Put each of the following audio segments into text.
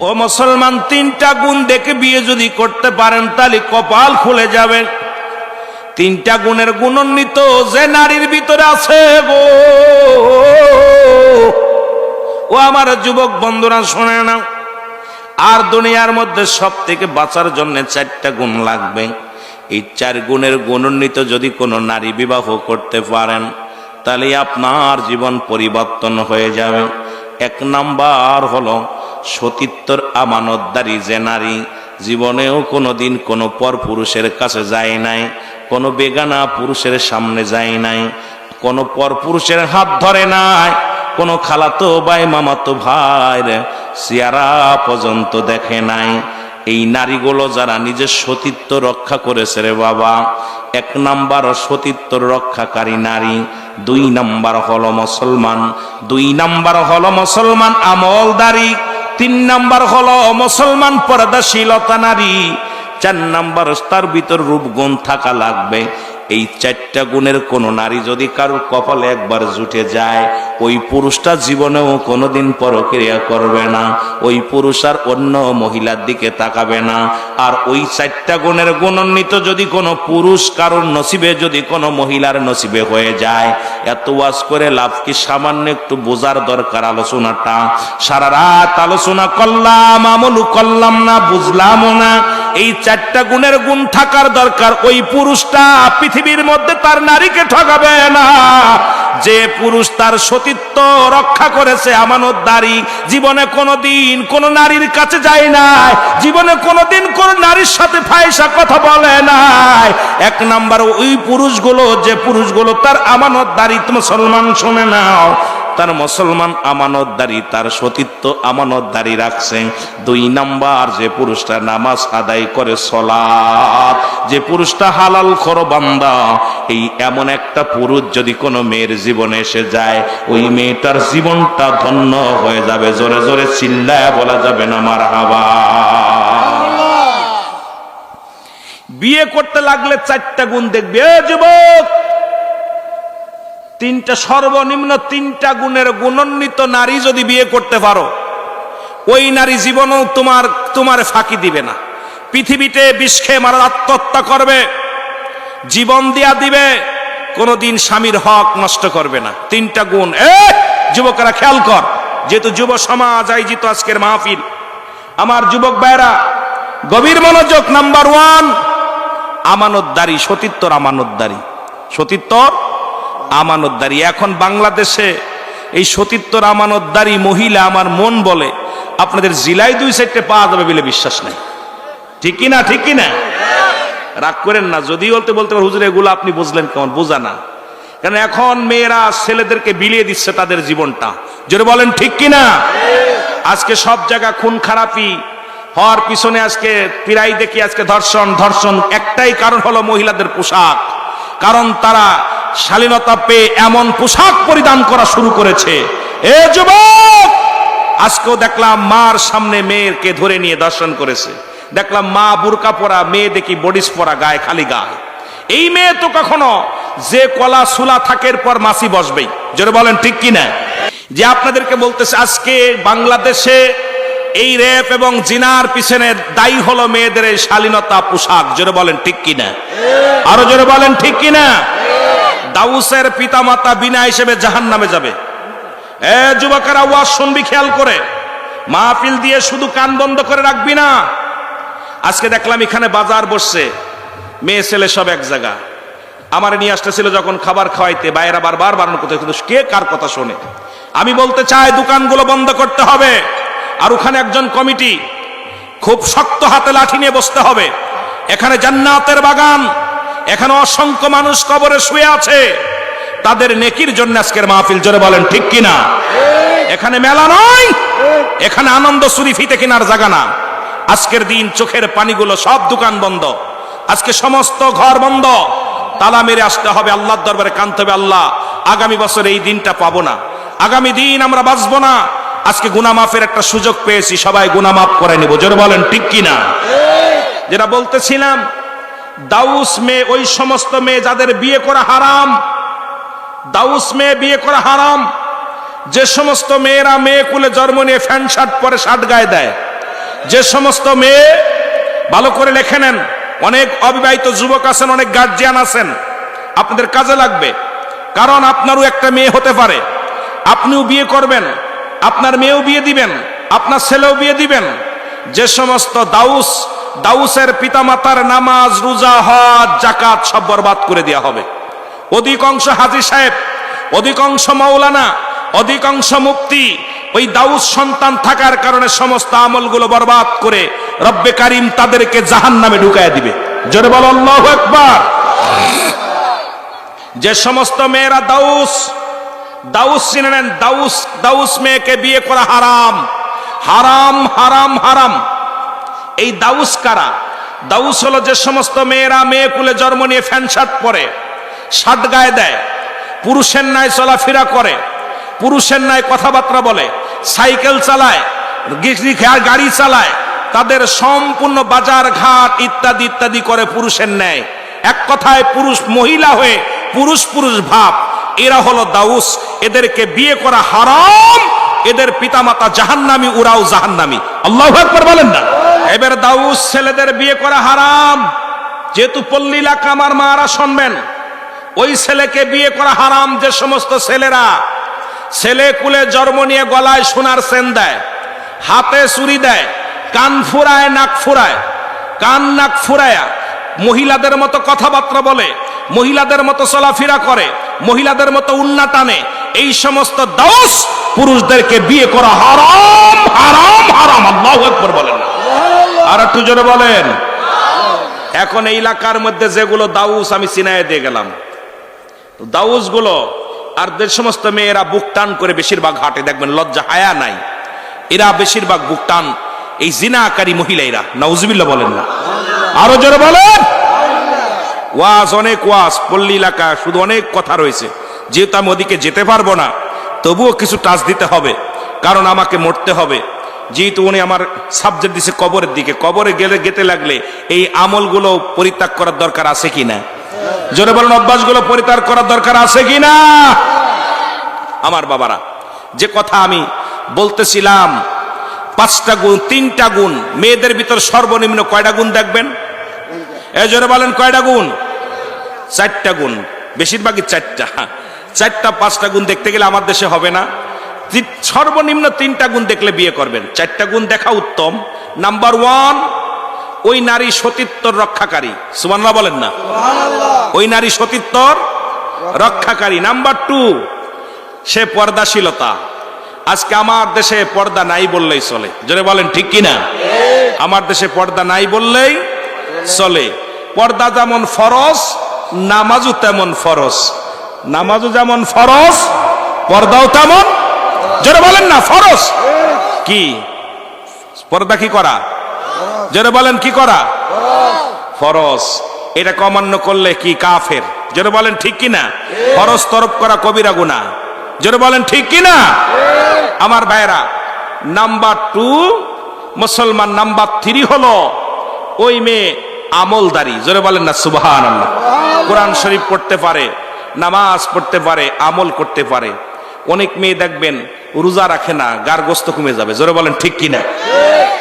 ও মুসলমান, তিনটা গুণ দেখে বিয়ে যদি করতে পারেন, তাহলে কপাল খুলে যাবে। তিনটা গুণের গুণান্বিত যে নারীর ভিতরে আছে গো। ও আমার যুবক বন্ধুরা, শোনে না। আর দুনিয়ার মধ্যে সব থেকে বাঁচার জন্য চারটা গুণ লাগবে। এই চার গুণের গুণান্বিত যদি কোনো নারী বিবাহ করতে পারেন তাহলে আপনার জীবন পরিবর্তন হয়ে যাবে। এক নাম্বার হলো, সতীত্বর আমানতদারি যে নারী জীবনেও কোনোদিন কোনো পর পুরুষের কাছে যায় নাই, কোনো বেগানা পুরুষের সামনে যায় নাই, কোনো পর পুরুষের হাত ধরে নাই, কোনো খালাতো ভাই, মামাতো ভাইর, সিয়ারা পর্যন্ত দেখে নাই। এই নারীগুলো যারা নিজের সতীত্ব রক্ষা করেছে রে বাবা, এক নাম্বার সতীত্ব রক্ষাকারী নারী, দুই নাম্বার হলো মুসলমান, দুই নাম্বার হলো মুসলমান আমলদারি, তিন নাম্বার হলো মুসলমান পর্দাশীলতা নারী, চার নাম্বার তার ভিতর রূপগুণ থাকা লাগবে। এই চারটা গুণের কোনো নারী যদি কারোর কপালে একবার জুটে যায়, ওই পুরুষটা জীবনেও কোনোদিন পরক্রিয়া করবে না, ওই পুরুষ আর অন্য মহিলার দিকে তাকাবে না। আর ওই চারটা গুণের গুণান্বিত যদি কোনো পুরুষ কারোর নসিবে যদি কোনো মহিলার নসিবে হয়ে যায়, এত ওয়াজ করে লাভ কি সামান্য একটু বোঝার দরকার আলোচনাটা? সারা রাত আলোচনা করলাম, আমলু করলাম না, বুঝলামও না। এই চারটা গুণের গুণ থাকার দরকার। ওই পুরুষটা পৃথিবীর মধ্যে তার নারীকে ঠকাবে না। যে পুরুষ তার সতীত্ব রক্ষা করেছে আমানত দাড়ি জীবনে কোনোদিন কোন নারীর কাছে যায় নাই, জীবনে কোনোদিন কোন নারীর সাথে ফায়সা কথা বলে নাই। এক নাম্বার ওই পুরুষগুলো, যে পুরুষগুলো তার আমানত দাড়ি মুসলমান শুনে নাও তার মুসলমান আমানতদারি তার সতীত্ব আমানতদারি রাখছে। দুই নাম্বার যে পুরুষটা নামাজ আদায় করে সলাপ যে পুরুষটা হালাল খর বান্দা এই এমন একটা পুরুষ যদি কোনো মেয়ের জীবনে এসে যায় ওই মেয়েটার জীবনটা ধন্য হয়ে যাবে। জোরে জোরে চিল্লায় বলা যাবে না আমার হাবা বিয়ে করতে লাগলে চারটা গুণ দেখবে। যুবক তিনটা সর্বনিম্ন তিনটা গুণের গুণান্বিত নারী যদি বিয়ে করতে পারো, ওই নারী জীবনও তোমার তোমার ফাঁকি দিবে না। পৃথিবীতে বিষ খেয়ে মারা আত্মহত্যা করবে, জীবন দিয়া দিবে, কোনোদিন স্বামীর হক নষ্ট করবে না। তিনটা গুণ। এ, যুবকেরা খেয়াল কর, যেহেতু যুব সমাজ আয়োজিত আজকের মাহফিল, আমার যুবক ভাইরা গভীর মনোযোগ নাম্বার ওয়ান, আমানতদারি, সতীত্বর আমানতদারি। সতীত্বর আমানতদারি। এখন বাংলাদেশে এই সতীত্বর আমানতদারি মহিলা আমার মন বলে আপনাদের জিলাই দুই সাইডে পাওয়া যাবে বলে বিশ্বাস নাই। ঠিক কি না ঠিক কি না রাগ করেন না যদি বলতে বলতে পারে, হুজুর এগুলো আপনি বুঝলেন কেমন? বোঝা না। কারণ এখন মেয়েরা ছেলেদেরকে বিলিয়ে দিচ্ছে তাদের জীবনটা। যদি বলেন ঠিক কি না আজকে সব জায়গা খুন খারাপি হওয়ার পিছনে আজকে পিরাই দেখি আজকে ধর্ষণ ধর্ষণ একটাই কারণ হলো মহিলাদের পোশাক। কারণ তারা শালীনতা পেয়ে এমন পোশাক পরিধান করা শুরু করেছে। এ যুবক! আজকেও দেখলাম মার সামনে মেয়েকে ধরে নিয়ে দর্শন করেছে। দেখলাম মা বুরকা পরা, মেয়ে দেখি বডিস পরা, গায়ে খালি গায়ে এই মেয়ে তো কখনো যে কলা সুলা থাকের পর মাসি বসবেই। জোরে বলেন, ঠিক কি না? যে আপনাদেরকে বলতেছে, আজকে বাংলাদেশে এই রেপ এবং জিনার পিছনে দায়ী হলো মেয়েদের এই শালীনতা পোশাক। জোরে বলেন, ঠিক কিনা আরও জোরে বলেন, ঠিক কিনা দাউসের পিতামাতা বিনা হিসেবে জাহান নামে যাবে। এ যুবকেরা ওয়াজ শুনবি, খেয়াল করে। মাহফিল দিয়ে শুধু কান বন্ধ করে রাখবি না। আজকে দেখলাম এখানে বাজার বসছে। মেয়ে ছেলে সব এক জায়গা। আমার নিয়ে আসতেছিল যখন খাবার খাওয়াইতে, বাইরে বারবার বারণ করতে কিন্তু কে কার কথা শোনে? আমি বলতে চাই, দোকানগুলো বন্ধ করতে হবে আর ওখানে একজন কমিটি। খুব শক্ত হাতে লাঠি নিয়ে বসতে হবে। এখানে জান্নাতের বাগান। এখানে অসংখ্য মানুষ কবরে শুয়ে আছে। তাদের নেকির জন্য আজকের মাহফিল জোরে বলেন, ঠিক কিনা? এখানে মেলা নয়, এখানে আনন্দ সুরি ফিতে কিনার জায়গা না। আজকের দিন চোখের পানিগুলো সব দোকান বন্ধ। আজকে সমস্ত ঘর বন্ধ। তালা মেরে আসতে হবে আল্লাহর দরবারে, কানতে হবে আল্লাহ। আগামী বছর এই দিনটা পাবো না। আগামী দিন আমরা বাঁচবো না। আজকে গুনা মাফের একটা সুযোগ পেয়েছি, সবাই গুনা মাফ করে নিব। জোরে বলেন, ঠিক কিনা? যেটা বলতেছিলাম দাউস মেয়ে, ওই সমস্ত মেয়ে যাদের বিয়ে করা হারাম, দাউস মেয়ে বিয়ে করা হারাম, যে সমস্ত মেয়েরা মেয়ে কুলে জন্ম নিয়ে ফ্যান শার্ট পরে শার্ট গায়ে দেয়, যে সমস্ত মেয়ে ভালো করে লেখে নেন, অনেক অবিবাহিত যুবক আছেন, অনেক গার্জিয়ান আছেন, আপনাদের কাজে লাগবে, কারণ আপনারও একটা মেয়ে হতে পারে, আপনিও বিয়ে করবেন, আপনার মেয়েও বিয়ে দিবেন, আপনার ছেলেও বিয়ে দিবেন, যে সমস্ত দাউস দাউসের পিতামাতার নামাজ, রোজা, হজ জাকাত সব বরবাদ করে দেওয়া হবে। অধিকাংশ হাজি সাহেব, অধিকাংশ মাওলানা, অধিকাংশ মুক্তি ওই দাউস সন্তান থাকার কারণে সমস্ত আমলগুলো বরবাদ করে রব্বে কারিম তাদেরকে জাহান নামে ঢুকায় দিবে। জোরে বল, আল্লাহু আকবার। যে সমস্ত মেয়েরা দাউস দাউস চিনে নেন, দাউস দাউস মেয়েকে বিয়ে করা হারাম। হারাম হারাম হারাম। এই দাউস কারা? দাউস হলো যে সমস্ত মেয়েরা মেয়ে কুলে জন্ম নিয়ে ফ্যান শার্ট পরে, শার্ট গায়ে দেয়, পুরুষের ন্যায় চলাফেরা করে, পুরুষের ন্যায় কথাবার্তা বলে, সাইকেল চালায় গাড়ি চালায়, তাদের সম্পূর্ণ বাজার ঘাট ইত্যাদি ইত্যাদি করে পুরুষের ন্যায়। এক কথায় পুরুষ মহিলা হয়ে পুরুষ পুরুষ ভাব। এরা হলো দাউস। এদেরকে বিয়ে করা হারাম। এদের পিতামাতা জাহান্নামি উরাও জাহান্নামি। আল্লাহ একবার বলেন না। এবার দাউস ছেলেদের বিয়ে করা হারাম। যেহেতু পল্লী এলাকা আমার মারা শুনবেন, ওই ছেলেকে বিয়ে করা হারাম যে সমস্ত ছেলেরা। ছেলে কুলে জন্ম নিয়ে গলায় সোনার সেন দেয়, হাতে চুরি দেয়, কান ফুরায়, নাক ফুরায়, কান নাক ফুরায়া। মহিলাদের মতো কথাবার্তা বলে, মহিলাদের মতো চলাফেরা করে, মহিলাদের মতো উন্না টানে। এই সমস্ত দাউস পুরুষদেরকে বিয়ে করা হারাম হারাম হারাম। আল্লাহ একবার বলেন না। আর একটু জোরে বলেন। এখন এই এলাকার মধ্যে যেগুলো দাউস, আমি চিনায় দিয়ে গেলাম। দাউসগুলো আর যে সমস্ত মেয়েরা বুক টান করে বেশিরভাগ হাটে, দেখবেন লজ্জা, হায়া নাই। এরা বেশিরভাগ বুক টান এই জিনাকারী মহিলা এরা নাউজবিল্লা বলেন না। আরও জোরে বলেন। ওয়াজ, অনেক ওয়াজ, পল্লী এলাকা, শুধু অনেক কথা রয়েছে। যেহেতু আমি ওদিকে যেতে পারব না, তবুও কিছু টাচ দিতে হবে, কারণ আমাকে মরতে হবে। যেহেতু উনি আমার সাবজেক্ট দিছে কবরের দিকে, কবরে গেলে গেতে লাগলে এই আমলগুলো পরিত্যাগ করার দরকার আছে কিনা জোরে বলেন, অভ্যাসগুলো পরিত্যাগ করার দরকার আছে কিনা আমার বাবারা, যে কথা আমি বলতেছিলাম, পাঁচটা গুণ, তিনটা গুণ, মেয়েদের ভিতর সর্বনিম্ন কয়টা গুণ দেখবেন? এ জোরে বলেন, কয়টা গুণ? চারটা গুণ, বেশিরভাগই চারটা। চারটা, পাঁচটা গুণ দেখতে গেলে আমার দেশে হবে না। সর্বনিম্ন তিনটা গুণ দেখলে বিয়ে করবেন। চারটা গুণ দেখা উত্তম। নাম্বার ওয়ান ওই নারী সতীত্বর রক্ষাকারী। সুমানরা বলেন না? ওই নারী সতীত্বর রক্ষাকারী। নাম্বার টু সে পর্দাশীলতা। আজকে আমার দেশে পর্দা নাই বললেই চলে। জোরে বলেন ঠিক কিনা আমার দেশে পর্দা নাই বললেই চলে। পর্দা যেমন ফরজ নামাজও তেমন ফরজ। নামাজও যেমন ফরজ পর্দাও তেমন জোরে বলেন না, ফরজ। কি? পর্দা কি করা? জোরে বলেন, কি করা? ফরজ। এটা কমান্য করলে কি কাফের? জোরে বলেন, ঠিক কিনা? ফরজ তরফ করা কবিরা গুনা জোরে বলেন, ঠিক কিনা? আমার ভাইরা নাম্বার টু, মুসলমান নাম্বার থ্রি হলো ওই মেয়ে আমলদারি। জোরে বলেন না আল্লাহ কোরআন শরীফ পড়তে পারে, নামাজ পড়তে পারে, আমল করতে পারে। অনেক মেয়ে দেখবেন রোজা রাখে না, গার কমে যাবে। জোরে বলেন, ঠিক কিনা?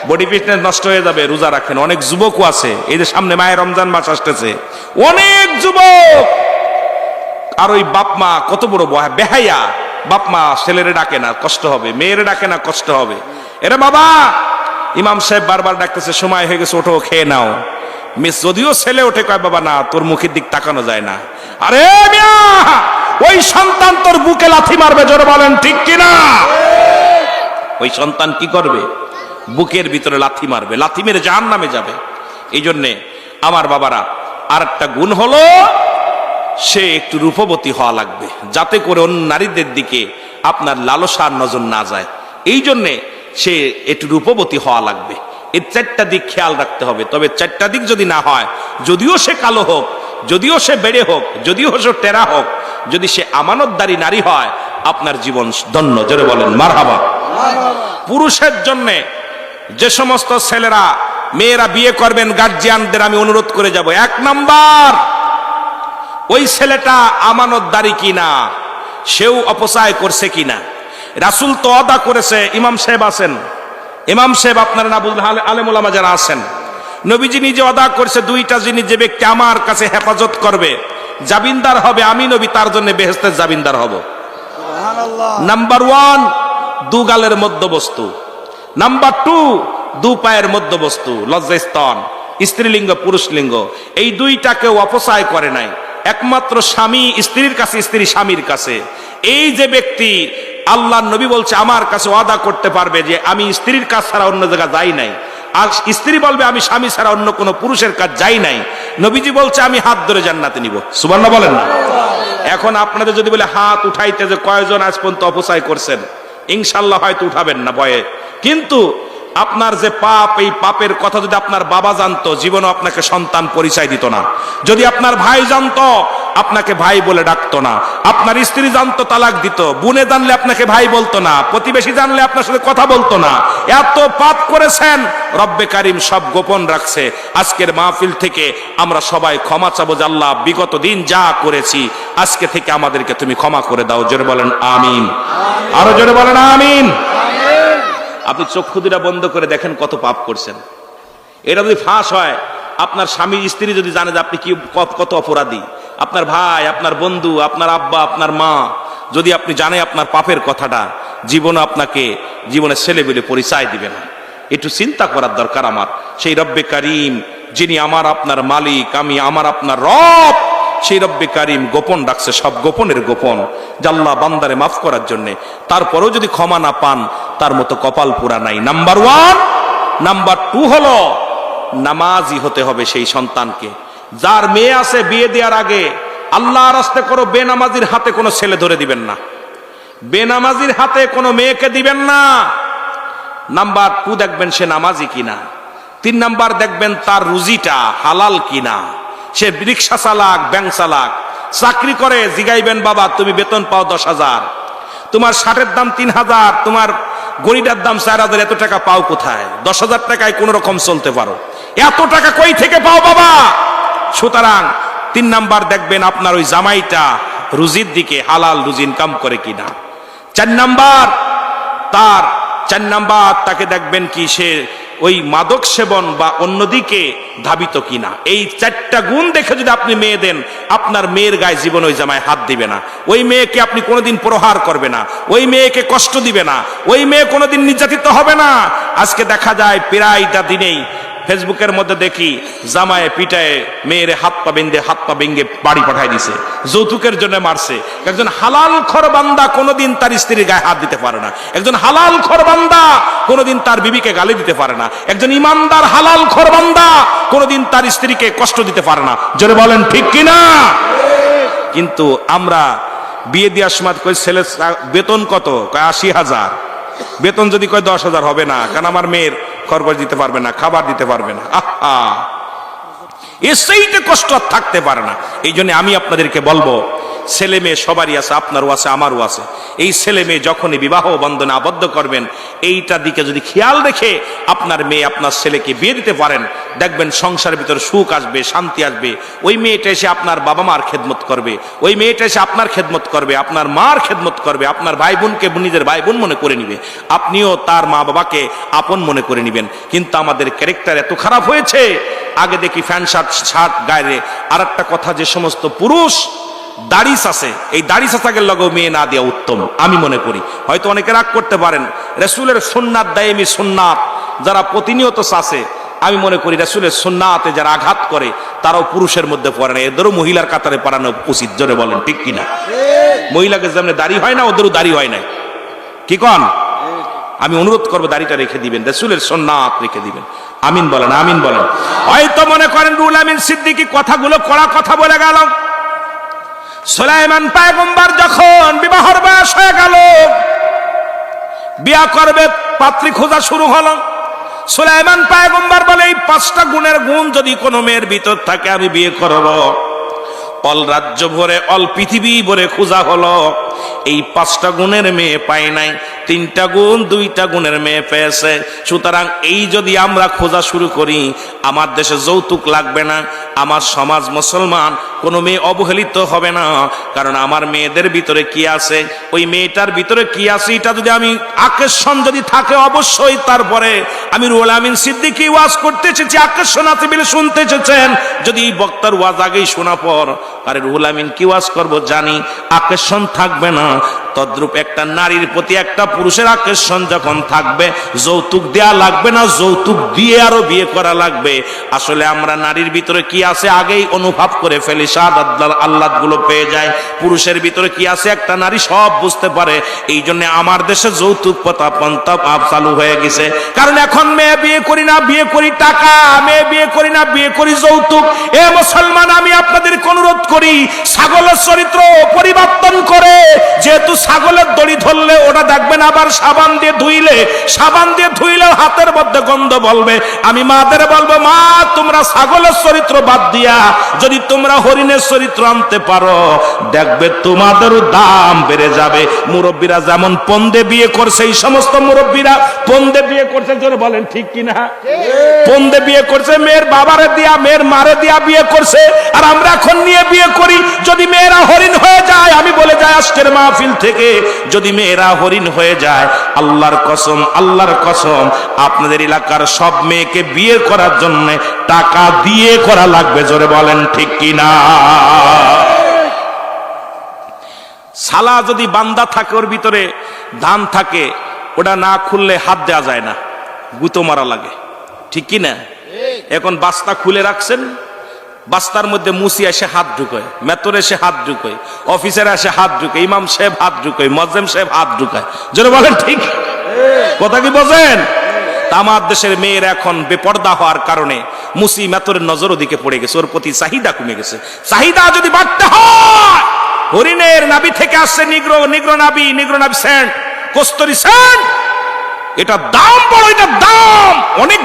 বডি ফিটনেস নষ্ট হয়ে যাবে, রোজা রাখেন অনেক যুবকও আছে, এই যে সামনে মায়ের রমজান মাস আসতেছে। অনেক যুবক! আর ওই বাপ মা কত বড় বহা- বেহাইয়া বাপ মা ছেলেরে ডাকে না, কষ্ট হবে। মেয়েরে ডাকে না, কষ্ট হবে। এরে বাবা! ইমাম সাহেব বারবার ডাকতেছে, সময় হয়ে গেছে, ওঠো, খেয়ে নাও। মিস, যদিও ছেলে ওঠে, কয় বাবা, না, তোর মুখের দিক তাকানো যায় না। আরে মিয়া! ওই সন্তান তোর বুকে লাথি মারবে, জোরে বলেন, ঠিক কিনা? ওই সন্তান কি করবে? বুকের ভিতরে লাথি মারবে, লাথি মেরে জাহান নামে যাবে। এই জন্যে আমার বাবারা আর একটা গুণ হলো, সে একটু রূপবতী হওয়া লাগবে, যাতে করে অন্য নারীদের দিকে আপনার লালসার নজর না যায়। এই জন্যে সে একটু রূপবতী হওয়া লাগবে। এই চারটা দিক খেয়াল রাখতে হবে, তবে চারটা দিক যদি না হয়, যদিও সে কালো হোক, যদিও সে বেড়ে হোক, যদিও সে টেরা হোক যদি সে আমানতদারি নারী হয়, আপনার জীবন ধন্য। জোরে বলেন, মারহাবা। পুরুষের জন্যে যে সমস্ত ছেলেরা, মেয়েরা বিয়ে করবেন গার্জিয়ানদের আমি অনুরোধ করে যাব। এক নাম্বার, ওই ছেলেটা আমানতদারি কিনা, সেও অপচয় করছে কিনা। রাসুল তো অদা করেছে, ইমাম সাহেব আছেন। ইমাম সাহেব আপনারা না বুঝলে আলেমুলামা যারা আছেন, নবীজি নিজে অদা করেছে, দুইটা জিনিস যে ব্যক্তি আমার কাছে হেফাজত করবে। জাবিনদার হবে আমি নবী তার জন্য বেহেস্তের জাবিনদার হব। নাম্বার ওয়ান দু দুগালের মধ্যবস্তু। নাম্বার টু দু পায়ের মধ্যবস্তু লজ্জাস্তন স্ত্রীলিঙ্গ পুরুষলিঙ্গ। এই দুইটাকেও অপচয় করে নাই। একমাত্র স্বামী স্ত্রীর কাছে স্ত্রী স্বামীর কাছে। এই যে ব্যক্তি আল্লাহ নবী বলছে আমার কাছে ওয়াদা করতে পারবে যে আমি স্ত্রীর কাছ ছাড়া অন্য জায়গায় যাই নাই। আর স্ত্রী বলবে, আমি স্বামী ছাড়া অন্য কোনো পুরুষের কাজ যাই নাই। নবীজি বলছে, আমি হাত ধরে জান্নাতে নিব। সুবর্ণ বলেন না? এখন আপনাদের যদি বলে, হাত উঠাইতে যে কয়জন আজ পর্যন্ত অপচয় করছেন ইনশাল্লাহ হয়তো উঠাবেন না ভয়ে। কিন্তু আপনার যে পাপ, এই পাপের কথা যদি আপনার বাবা জানতো, জীবনও আপনাকে সন্তান পরিচয় দিত না। যদি আপনার ভাই জানতো আপনাকে ভাই বলে ডাকতো না। আপনার স্ত্রী জানতো, তালাক দিত। বুনে জানলে আপনাকে ভাই বলতো না। প্রতিবেশী জানলে আপনার সাথে কথা বলতো না। এত পাপ করেছেন। রব্বে কারিম সব গোপন রাখছে। আজকের মাহফিল থেকে আমরা সবাই ক্ষমা চাবো যে আল্লাহ, বিগত দিন যা করেছি, আজকে থেকে আমাদেরকে তুমি ক্ষমা করে দাও। জোরে বলেন, আমিন। আরও জোরে বলেন, আমিন। আপনি চক্ষু দুটা বন্ধ করে দেখেন কত পাপ করছেন। এটা যদি ফাঁস হয়, আপনার স্বামী স্ত্রী যদি জানে যে আপনি কি কত অপরাধী। আপনার ভাই, আপনার বন্ধু, আপনার আব্বা, আপনার মা, যদি আপনি জানে আপনার পাপের কথাটা, জীবনে আপনাকে জীবনে ছেলে বলে পরিচয় দিবে না। একটু চিন্তা করার দরকার আমার। সেই রব্বে কারিম, যিনি আমার আপনার মালিক, আমি আমার আপনার রব, সেই রব্বে কারিম গোপন রাখছে, সব গোপনের গোপন জাল্লা বান্দারে মাফ করার জন্য। তারপরেও যদি ক্ষমা না পান, তার মতো কপাল পুরা নাই। নাম্বার ওয়ান নাম্বার টু হলো, নামাজি হতে হবে সেই সন্তানকে। যার মেয়ে আছে বিয়ে দেওয়ার আগে আল্লাহ রাস্তে করো বেনামাজির হাতে কোনো ছেলে ধরে দিবেন না। বেনামাজির হাতে কোনো মেয়েকে দিবেন না। নাম্বার টু দেখবেন সে নামাজি কিনা। তিন নাম্বার দেখবেন তার রুজিটা হালাল কিনা। সে রিক্সা চালাক, ব্যাংক চালাক, চাকরি করে, জিগাইবেন, বাবা, তুমি বেতন পাও দশ হাজার। তোমার শার্টের দাম তিন হাজার, তোমার গড়িটার দাম চার হাজার, এত টাকা পাও কোথায়? দশ হাজার টাকায় কোন রকম চলতে পারো। এত টাকা কই থেকে পাও, বাবা? সুতরাং তিন নাম্বার দেখবেন আপনার ওই জামাইটা রুজির দিকে হালাল রুজি ইনকাম করে কিনা। চার নাম্বার, তার চার নাম্বার তাকে দেখবেন কি সে ওই মাদক সেবন বা অন্যদিকে ধাবিত কিনা। এই চারটা গুণ দেখে যদি আপনি মেয়ে দেন, আপনার মেয়ের গায়ে জীবন ওই জামায় হাত দিবে না। ওই মেয়েকে আপনি কোনোদিন প্রহার করবে না। ওই মেয়েকে কষ্ট দিবে না। ওই মেয়ে কোনোদিন নির্যাতিত হবে না। আজকে দেখা যায় প্রায়টা দিনেই ফেসবুকের মধ্যে দেখি, জামায়ে, পিটায়ে, মেয়েরে হাত পা বেঁধে হাত পা ভেঙ্গে বাড়ি পাঠাই দিছে। যৌতুকের জন্য মারছে। একজন হালাল খর বান্দা কোনোদিন তার স্ত্রীর গায়ে হাত দিতে পারে না। একজন হালাল খর বান্দা কোনোদিন তার বিবিকে গালি দিতে পারে না। একজন ইমানদার হালাল খর বান্দা কোনোদিন তার স্ত্রীকে কষ্ট দিতে পারে না। জোরে বলেন, ঠিক কিনা? কিন্তু আমরা বিয়ে দেওয়ার সময় ছেলে বেতন কত? আশি হাজার। বেতন যদি কয় দশ হাজার হবে না, কারণ আমার মেয়ের খরগোশ দিতে পারবে না, খাবার দিতে পারবে না। আহা! এসেই কষ্ট থাকতে পারে না। এই জন্য আমি আপনাদেরকে বলব ছেলে মেয়ে সবারই আছে, আপনারও আছে, আমারও আছে। এই ছেলে মেয়ে যখনই বিবাহ বন্ধনে আবদ্ধ করবেন এইটা দিকে যদি খেয়াল রেখে আপনার মেয়ে আপনার ছেলেকে বিয়ে দিতে পারেন, দেখবেন সংসারের ভিতর সুখ আসবে, শান্তি আসবে। ওই মেয়েটা এসে আপনার বাবা মার খেদমত করবে, ওই মেয়েটা এসে আপনার খেদমত করবে, আপনার মার খেদমত করবে, আপনার ভাই বোনকে নিজের ভাই বোন মনে করে নিবে। আপনিও তার মা বাবাকে আপন মনে করে নিবেন। কিন্তু আমাদের ক্যারেক্টার এত খারাপ হয়েছে, আগে দেখি ফ্যান শার্ট শার্ট গায়ে আর একটা কথা, যে সমস্ত পুরুষ দাড়িস আছে। এই দাড়িস আসাকের লগেও মেয়ে না দেওয়া উত্তম, আমি মনে করি। হয়তো অনেকে রাগ করতে পারেন, রসুলের সোননাথ দায়মি সোননাথ যারা প্রতিনিয়ত চাষে আমি মনে করি রসুলের সোননাথে যারা আঘাত করে, তারাও পুরুষের মধ্যে পড়ে না। এদেরও মহিলার কাতারে পড়ানো উচিত, জোরে বলেন, ঠিক কিনা? মহিলাকে যেমন দাড়ি হয় না, ওদেরও দাড়ি হয় নাই। কি কন? আমি অনুরোধ করব দাড়িটা রেখে দিবেন, রসুলের সোননাথ রেখে দিবেন। আমিন বলেন আমিন বলেন। হয়তো মনে করেন রুল আমিন সিদ্দিকি কথাগুলো কড়া কথা বলে গেল। সুলাইমান পায়গম্বার যখন বিবাহর বয়স হয়ে গেল, বিয়া করবে, পাত্রী খোঁজা শুরু হলো। সুলাইমান পায়গম্বার বলে, এই পাঁচটা গুণের গুণ যদি কোনো মেয়ের ভিতর থাকে, আমি বিয়ে করব। অল রাজ্য ভরে, অল পৃথিবী ভরে খোঁজা হলো। এই পাঁচটা গুণের মেয়ে পায় নাই, তিনটা গুণ, দুইটা গুণের মেয়ে পেয়েছে। সুতরাং এই যদি আমরা খোঁজা শুরু করি, আমার দেশে যৌতুক লাগবে না, আমার সমাজ মুসলমান, কোনো মেয়ে অবহেলিত হবে না। কারণ আমার মেয়েদের ভিতরে কি আছে? ওই মেয়েটার ভিতরে কি আছে? এটা যদি আমি আকর্ষণ যদি থাকে, অবশ্যই তারপরে আমি রুহুল আমিন সিদ্দিকি ওয়াজ করতে এসেছি, আকর্ষণ আছে বলে শুনতে এসেছেন। যদি বক্তার ওয়াজ আগেই শোনা পর আরে রুহুল আমিন কি ওয়াজ করব জানি আকর্ষণ থাকবে না। তদ্রূপ একটা নারীর প্রতি একটা পুরুষের আকর্ষণ যখন থাকবে, যৌতুক দেয়া লাগবে না, যৌতুক দিয়ে আরও বিয়ে করা লাগবে। আসলে আমরা নারীর ভিতরে কি আছে আগেই অনুভব করে ফেলি সাদ আল্লাহগুলো পেয়ে যায়। পুরুষের ভিতরে কি আছে একটা নারী সব বুঝতে পারে। এই জন্য আমার দেশে যৌতুক পথা পন্থা চালু হয়ে গেছে। কারণ এখন মেয়ে বিয়ে করি না, বিয়ে করি টাকা, মেয়ে বিয়ে করি না, বিয়ে করি যৌতুক। এ মুসলমান, আমি আপনাদেরকে অনুরোধ করি, ছাগলের চরিত্র পরিবর্তন করে, যেহেতু ছাগলের দড়ি ধরলে ওটা দেখবেন আবার সাবান দিয়ে ধুইলে সাবান দিয়ে ধুইলে হাতের মধ্যে গন্ধ বলবে। আমি মাদের বলব মা তোমরা ছাগলের চরিত্র বাদ দিয়া যদি তোমরা হরিণের চরিত্র আনতে পারো দেখবে তোমাদেরও দাম বেড়ে যাবে। মুরব্বীরা যেমন পন্দে বিয়ে করছে এই সমস্ত মুরব্বীরা পন্দে বিয়ে করছে জোরে বলেন ঠিক কিনা? পন্দে বিয়ে করছে মেয়ের বাবারে দিয়া মেয়ের মারে দিয়া বিয়ে করছে আর আমরা এখন নিয়ে বিয়ে করি যদি মেয়েরা হরিণ হয়ে যায় আমি বলে যাই আজকের মাহফিল থেকে যদি মেয়েরা হরিণ হয়ে যায় আল্লাহর কসম আল্লাহর কসম আপনাদের এলাকার সব মেয়েকে বিয়ে করার জন্য টাকা দিয়ে করা লাগবে জোরে বলেন ঠিক কিনা? সালা যদি বান্দা থাকে ওর ভিতরে ধান থাকে ওটা না খুললে হাত দেওয়া যায় না গুতো মারা লাগে ঠিক কি না এখন বাস্তা খুলে রাখছেন বাস্তার মধ্যে মুসি এসে হাত ঢুকোয়, মেতর এসে হাত ঢুকোয়, অফিসার এসে হাত ঢুকে ইমাম সাহেব হাত ঢুকোয় মজেম সাহেব হাত ঢুকায়। যেন বলেন ঠিক? কথা কি বোঝেন? আমার দেশের মেয়ের এখন বেপর্দা হওয়ার কারণে মুসি মেতরের নজর ওদিকে পড়ে গেছে, ওর প্রতি চাহিদা কমে গেছে। চাহিদা যদি বাড়তে হয়, হরিণের নাবি থেকে আসছে নিগ্রো নিগ্রো নাবি নিগ্রো নাবি স্যান্ড কস্তরি স্যান্ড এটা দাম বড় এটা দাম, অনেক